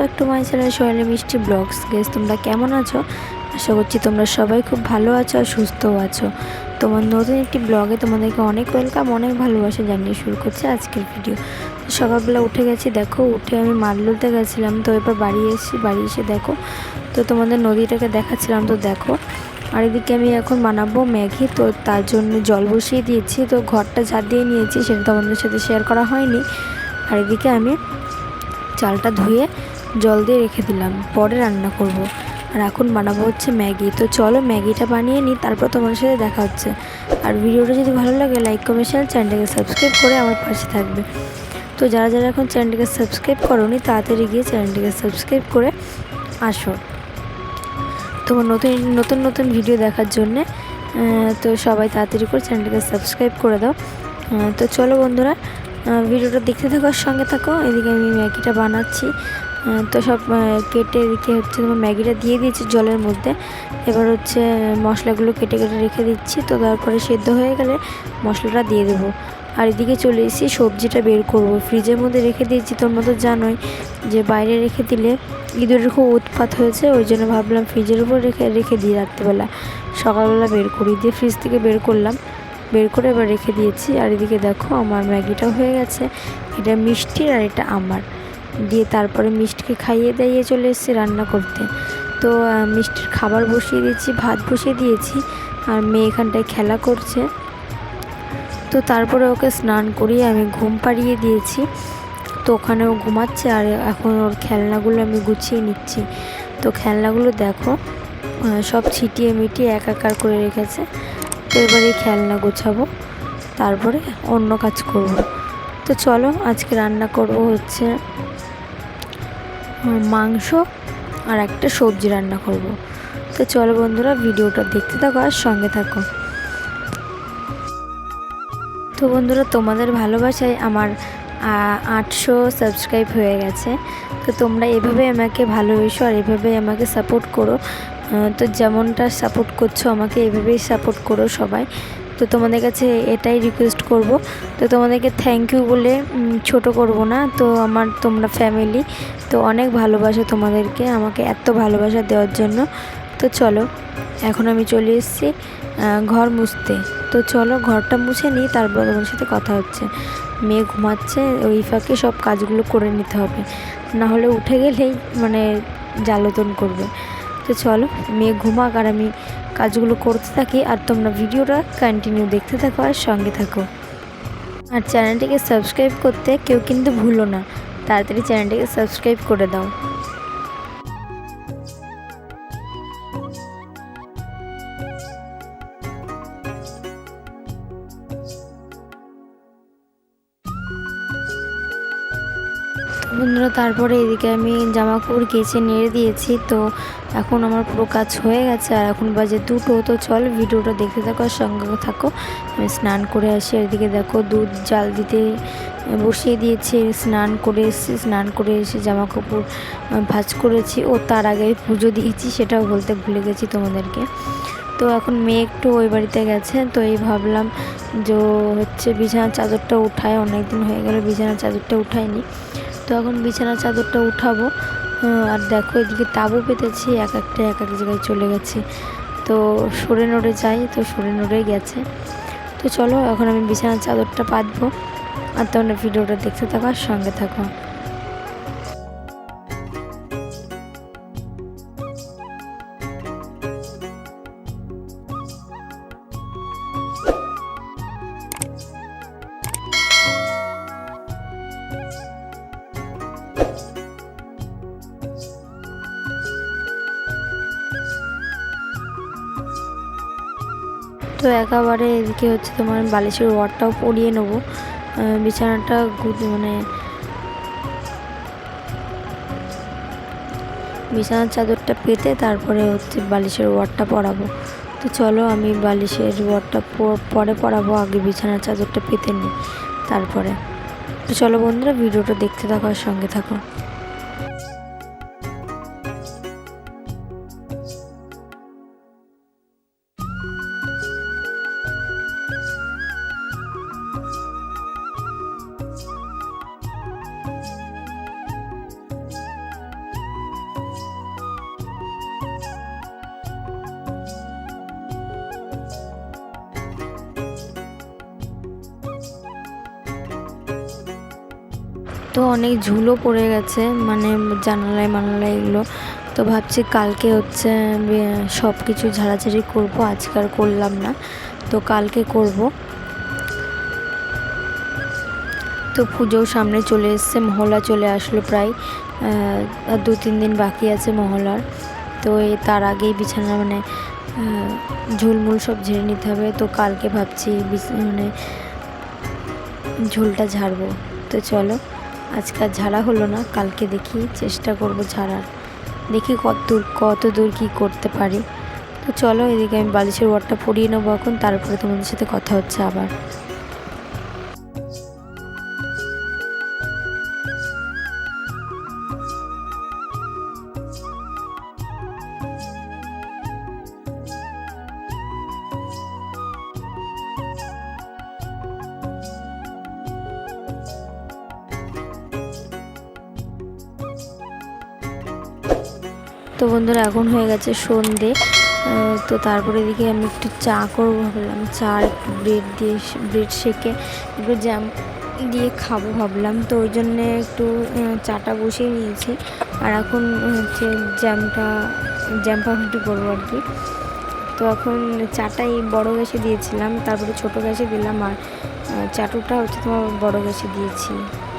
Back to my channel সোয়ালি মিষ্টি blogs guess তোমরা কেমন আছো? আশা করছি তোমরা সবাই খুব ভালো আছো আর সুস্থও আছো। তোমার নতুন একটি ব্লগে তোমাদেরকে অনেক ওয়েলকাম অনেক ভালোবাসা জানিয়ে শুরু করছে আজকের ভিডিও সকালবেলা উঠে গেছি, দেখো, উঠে আমি মাল্লুতে গেছিলাম। তো এরপর বাড়ি এসেছি, বাড়ি এসে দেখো, তো তোমাদের নদীটাকে দেখাচ্ছিলাম। তো দেখো, আর এদিকে আমি এখন বানাবো ম্যাগি। তো তার জন্য জল বসিয়ে দিয়েছি। তো ঘরটা ঝাড় দিয়ে নিয়েছি, সেটা তোমাদের সাথে শেয়ার করা হয়নি। আর এদিকে আমি চালটা ধুয়ে জল দিয়ে রেখে দিলাম। পরে রান্না করব। আর এখন বানাবো হচ্ছে ম্যাগি। তো চলো ম্যাগিটা বানিয়ে নিই, তারপর তোমার সাথে দেখা হচ্ছে। আর ভিডিওটা যদি ভালো লাগে লাইক কমেন্ট শেয়ার চ্যানেলটাকে সাবস্ক্রাইব করে আমার পাশে থাকবে। তো যারা যারা এখন চ্যানেলটাকে সাবস্ক্রাইব করোনি, তাড়াতাড়ি গিয়ে চ্যানেলটাকে সাবস্ক্রাইব করে আসো। তোমার নতুন নতুন নতুন ভিডিও দেখার জন্যে তো সবাই তাড়াতাড়ি করে চ্যানেলটাকে সাবস্ক্রাইব করে দাও। তো চলো বন্ধুরা ভিডিওটা দেখতে থাকো সঙ্গে থাকো। এদিকে আমি ম্যাগিটা বানাচ্ছি। তো সব কেটে এদিকে হচ্ছে তোমার ম্যাগিটা দিয়ে দিয়েছি জলের মধ্যে। এবার হচ্ছে মশলাগুলো কেটে কেটে রেখে দিচ্ছি। তো তারপরে সেদ্ধ হয়ে গেলে মশলাটা দিয়ে দেবো। আর এদিকে চলে এসেছি, সবজিটা বের করব। ফ্রিজের মধ্যে রেখে দিয়েছি, তোমরা তো জানোই যে বাইরে রেখে দিলে ইঁদুরের খুব উৎপাত হয়েছে, ওই জন্য ভাবলাম ফ্রিজের উপর রেখে রেখে দিই রাত্রেবেলা। সকালবেলা বের করি, দিয়ে ফ্রিজ থেকে বের করলাম। বের করে এবার রেখে দিয়েছি। আর এদিকে দেখো, আমার ম্যাগিটা হয়ে গেছে। এটা মিষ্টির আর এটা আমার। দিয়ে তারপরে মিষ্টিকে খাইয়ে দাইয়ে চলে এসেছি রান্না করতে। তো মিষ্টির খাবার বসিয়ে দিয়েছি, ভাত বসিয়ে দিয়েছি, আর মেয়ে এখানটায় খেলা করছে। তো তারপরে ওকে স্নান করিয়ে আমি ঘুম পাড়িয়ে দিয়েছি। তো ওখানে ও ঘুমাচ্ছে, আর এখন ওর খেলনাগুলো আমি গুছিয়ে নিচ্ছি। তো খেলনাগুলো দেখো সব ছিটিয়ে মিটিয়ে একাকার করে রেখেছে। তো এবারে খেলনা গোছাবো, তারপরে অন্য কাজ করব। তো চলো, আজকে রান্না করব হচ্ছে মাংস আর একটা সবজি রান্না করব। তো চলো বন্ধুরা, ভিডিওটা দেখতে থাকো আর সঙ্গে থাকো। তো বন্ধুরা, তোমাদের ভালোবাসায় আমার আটশো সাবস্ক্রাইব হয়ে গেছে। তো তোমরা এভাবে আমাকে ভালোবেসো আর এভাবে আমাকে সাপোর্ট করো। তো যেমনটা সাপোর্ট করছ, আমাকে এভাবেই সাপোর্ট করো সবাই। তো তোমাদের কাছে এটাই রিকোয়েস্ট করব। তো তোমাদেরকে থ্যাংক ইউ বলে ছোট করব না। তো আমার তোমরা ফ্যামিলি তো অনেক ভালোবাসা তোমাদেরকে আমাকে এত ভালোবাসা দেওয়ার জন্য। তো চলো, এখন আমি চলে এসেছি ঘর মুছতে। তো চলো, ঘরটা মুছে নিই, তারপর তোমার সাথে কথা হচ্ছে। মেয়ে ঘুমাচ্ছে, ওই ফাঁকে সব কাজগুলো করে নিতে হবে। না হলে উঠে গেলেই মানে জ্বালতন করবে। তো চলো, মেয়ে ঘুমাক আর আমি কাজগুলো করতে থাকি। আর তোমরা ভিডিওটা কন্টিনিউ দেখতে থাকো আর সঙ্গে থাকো। আর চ্যানেলটিকে সাবস্ক্রাইব করতে কেউ কিন্তু ভুলো না। তাড়াতাড়ি চ্যানেলটিকে সাবস্ক্রাইব করে দাও। বন্ধুরা, তারপরে এদিকে আমি জামা কাপড় কেচে নেড়ে দিয়েছি। তো এখন আমার পুরো কাজ হয়ে গেছে আর এখন বাজে দুটো। তো চল ভিডিওটা দেখতে থাকো আর সঙ্গে থাকো। আমি স্নান করে আসি। এদিকে দেখো দুধ জাল দিতে বসিয়ে দিয়েছি। স্নান করে এসেছি স্নান করে এসে জামা কাপড় ভাজ করেছি। ও তার আগে পুজো দিয়েছি, সেটাও বলতে ভুলে গেছি তোমাদেরকে। তো এখন মেয়ে একটু ওই বাড়িতে গেছে। তো এই ভাবলাম যে হচ্ছে বিছানার চাদরটা উঠায়। অনেক দিন হয়ে গেল বিছানার চাদরটা উঠায়নি। তো এখন বিছানা চাদরটা উঠাবো। আর দেখো এদিকে তাবু পেতেছি, এক একটা, এক এক জায়গায় চলে গেছে। তো সরে নড়ে যাই, তো সরে নড়ে গেছে। তো চলো, এখন আমি বিছানার চাদরটা পাতবো। আর তোমরা ভিডিওটা দেখতে থাকো, আর সঙ্গে থাকো। তো একেবারে এদিকে হচ্ছে তোমার বালিশের ওয়ারটাও পরিয়ে নেব। বিছানাটা মানে বিছানার চাদরটা পেতে তারপরে হচ্ছে বালিশের ওয়ারটা পরাবো। তো চলো আমি বালিশের ওয়ারটা পরে পরাবো, আগে বিছানার চাদরটা পেতে নিই তারপরে। তো চলো বন্ধুরা, ভিডিওটা দেখতে থাকো আর সঙ্গে থাকো। তো অনেক ঝুলো পড়ে গেছে মানে জানালায় মানালায় এগুলো। তো ভাবছি কালকে হচ্ছে সব কিছু ঝাড়াঝাড়ি করব, আজকে আর করলাম না। তো কালকে করব। তো পুজোও সামনে চলে এসছে, মহলা চলে আসলো প্রায় আর দু তিন দিন বাকি আছে মহলার। তো এই তার আগেই বিছানা মানে ঝুলমুল সব ঝেড়ে নিতে হবে। তো কালকে ভাবছি বিছ- মানে ঝুলটা ঝাড়বো। তো চলো। আজকে আর ঝাড়া হলো না, কালকে দেখি চেষ্টা করব ঝাড়ার। দেখি কত দূর কত দূর কী করতে পারি। তো চলো এদিকে আমি বালিশের ওয়ারটা পরিয়ে নেব এখন, তারপরে তোমাদের সাথে কথা হচ্ছে আবার। তো বন্ধুরা, এখন হয়ে গেছে সন্ধে। তো তারপরে এদিকে আমি একটু চা করব ভাবলাম। চা একটু ব্রেড দিয়ে ব্রেড শেকে একটু জ্যাম দিয়ে খাব ভাবলাম। তো ওই জন্যে একটু চাটা বসিয়ে নিয়েছি। আর এখন হচ্ছে জ্যামটা, জ্যাম পাউরুটি করব আর কি। তো এখন চাটাই বড়ো গ্যাসে দিয়েছিলাম, তারপরে ছোটো গ্যাসে দিলাম। আর চাটুটা হচ্ছে তোমার বড়ো গ্যাসে দিয়েছি।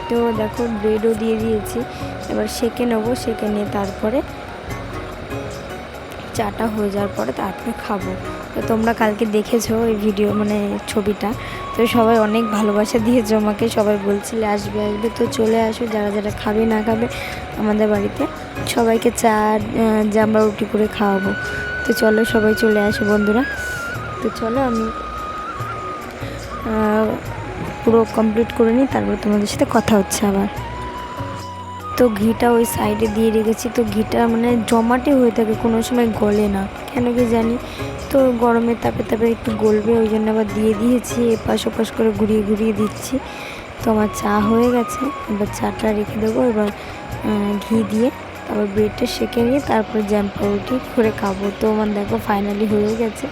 তো দেখো ব্রেডও দিয়ে দিয়েছি। এবার সেকে নেব সেকে নিয়ে তারপরে চাটা হয়ে যাওয়ার পরে তারপরে খাব। তো তোমরা কালকে দেখেছ ওই ভিডিও মানে ছবিটা। তো সবাই অনেক ভালোবাসা দিয়েছ আমাকে সবাই বলছিলে আসবে আসবে। তো চলে আসো যারা যারা খাবে না খাবে আমাদের বাড়িতে সবাইকে চা আহ, জামা রুটি করে খাওয়াবো। তো চলো সবাই চলে আসো বন্ধুরা। তো চলো আমি পুরো কমপ্লিট করে নিই তারপর তোমাদের সাথে কথা হচ্ছে আবার। তো ঘিটা ওই সাইডে দিয়ে রেখেছি। তো ঘিটা মানে জমাটে হয়ে থাকে, কোনো সময় গলে না। কেন কি জানি? তো গরমের তাপে তাপে একটু গলবে, ওই জন্য আবার দিয়ে দিয়েছি, এপাশ ওপাশ করে ঘুরিয়ে ঘুরিয়ে দিচ্ছি। তো আমার চা হয়ে গেছে, এবার চাটা রেখে দেবো, এবার ঘি দিয়ে, তারপর ব্রেডটা সেঁকে নিয়ে, তারপরে জ্যাম করে খাব। তো আমার দেখো ফাইনালি হয়ে গেছে।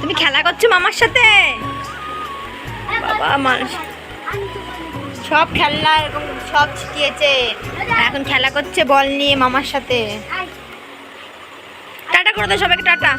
তুমি খেলা করছ মামার সাথে? বাবা, মানুষ। সব খেলনা এরকম সব ছিটিয়েছে এখন খেলা করছে বল নিয়ে মামার সাথে। টাটা করে দাও সবাইকে, টাটা।